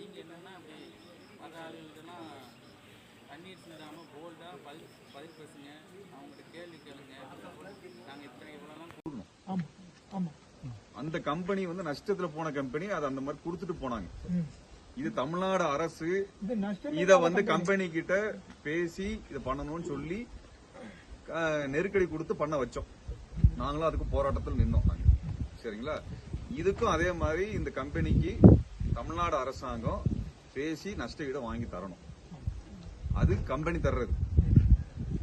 வெயில் என்னென்னா அப்படி மற்ற ஆளுகளுக்கெல்லாம் தண்ணீர் சிந்தாமல் போல்டாக பல் பதில் பேசுங்க. அவங்கள்ட்ட கேள்வி கேளுங்க. நாங்கள் இத்தனை இவ்வளோலாம் அந்த கம்பெனி வந்து நஷ்டத்துல போன கம்பெனி அது அந்த மாதிரி கொடுத்துட்டு போனாங்க. இது தமிழ்நாடு அரசு இத வந்து கம்பெனி கிட்ட பேசி இதை பண்ணணும்னு சொல்லி நெருக்கடி கொடுத்து பண்ண வச்சோம். நாங்களும் அதுக்கு போராட்டத்தில் நின்னோம் சரிங்களா? இதுக்கும் அதே மாதிரி இந்த கம்பெனிக்கு தமிழ்நாடு அரசாங்கம் பேசி நஷ்ட ஈடை வாங்கி தரணும். அது கம்பெனி தர்றது.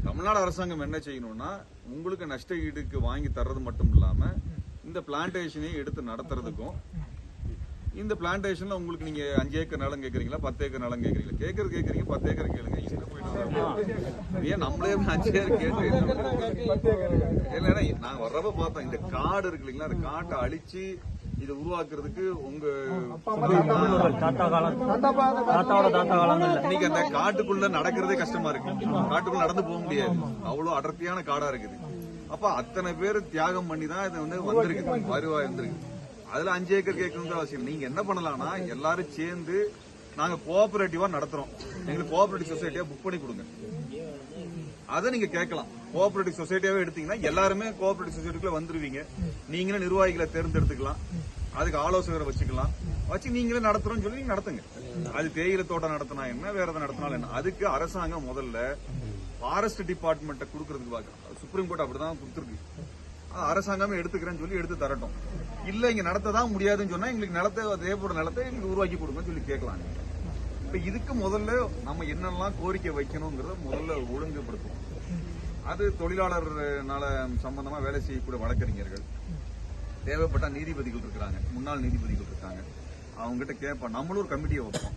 தமிழ்நாடு அரசாங்கம் என்ன செய்யணும்னா உங்களுக்கு நஷ்ட ஈடுக்கு வாங்கி தர்றது மட்டும் இல்லாம இந்த பிளான்டேஷனையும் எடுத்து நடத்துறதுக்கும் இந்த பிளான்டேஷன்ல உங்களுக்கு நீங்க அஞ்சு ஏக்கர் நிலம் கேக்குறீங்களா பத்து ஏக்கர் நிலம் கேக்குறீங்களா? கேக்குறது கேக்குறீங்க பத்து ஏக்கர் கேளுங்க போயிட்டு ஏன் நம்மளே அஞ்சு ஏக்கர் கேட்டு இல்லைன்னா நாங்க வர்றப்ப பார்த்தோம் இந்த காடு இருக்கு இல்லைங்களா அந்த காட்டை அழிச்சு இதை உருவாக்குறதுக்கு உங்க இன்னைக்கு அந்த காட்டுக்குள்ள நடக்கிறதே கஷ்டமா இருக்கு. காட்டுக்குள்ள நடந்து போக முடியாது. அவ்வளவு அடர்த்தியான காடா இருக்குது. அப்ப அத்தனை பேர் தியாகம் பண்ணி தான் இது வந்து வந்திருக்கு. வருவாய் வந்திருக்கு அதுல அஞ்சு ஏக்கர் கேட்கணுங்கிற அவசியம். நீங்க என்ன பண்ணலாம்னா எல்லாரும் சேர்ந்து நாங்க கோஆபரேட்டிவா நடத்துறோம். எங்களுக்கு கோஆபரேட்டிவ் சொசைட்டியா புக் பண்ணி கொடுங்க. அதை நீங்க கேட்கலாம். கோஆபரேட்டிவ் சொசைட்டியாவே எடுத்தீங்கன்னா எல்லாருமே கோஆபரேட்டிவ் சொசைட்டிக்குள்ள வந்துருவீங்க. நீங்களே நிர்வாகிகளை தேர்ந்தெடுத்துக்கலாம். அதுக்கு ஆலோசகரை வச்சுக்கலாம். வச்சு நீங்களே நடத்துறோம்னு சொல்லி நீங்க நடத்துங்க. அது தேயிலை தோட்டம் நடத்தினா என்ன வேற எதை நடத்தினாலும் என்ன? அதுக்கு அரசாங்கம் முதல்ல ஃபாரஸ்ட் டிபார்ட்மெண்ட்டை கொடுக்கறதுக்கு பார்க்கலாம். சுப்ரீம் கோர்ட் அப்படிதான் கொடுத்துருக்கு. அரசாங்கமே எடுத்துக்கிறேன்னு சொல்லி எடுத்து தரட்டும். இல்ல இங்க நடத்ததான் முடியாதுன்னு சொன்னா எங்களுக்கு நிலத்தை தேவைப்பட நிலத்தை எங்களுக்கு உருவாக்கி கொடுங்கன்னு சொல்லி கேட்கலாம். இப்ப இதுக்கு முதல்ல நம்ம என்னெல்லாம் கோரிக்கை வைக்கணுங்கிறத முதல்ல ஒழுங்குபடுத்துவோம். அது தொழிலாளர்னால சம்பந்தமா வேலை செய்யக்கூடிய வழக்கறிஞர்கள். தேவைப்பட்ட நீதிபதிகள் இருக்கிறாங்க. முன்னாள் நீதிபதிகள் இருக்காங்க. அவங்க கிட்ட கேட்போம் நம்மளும் ஒரு கமிட்டியை வைப்போம்.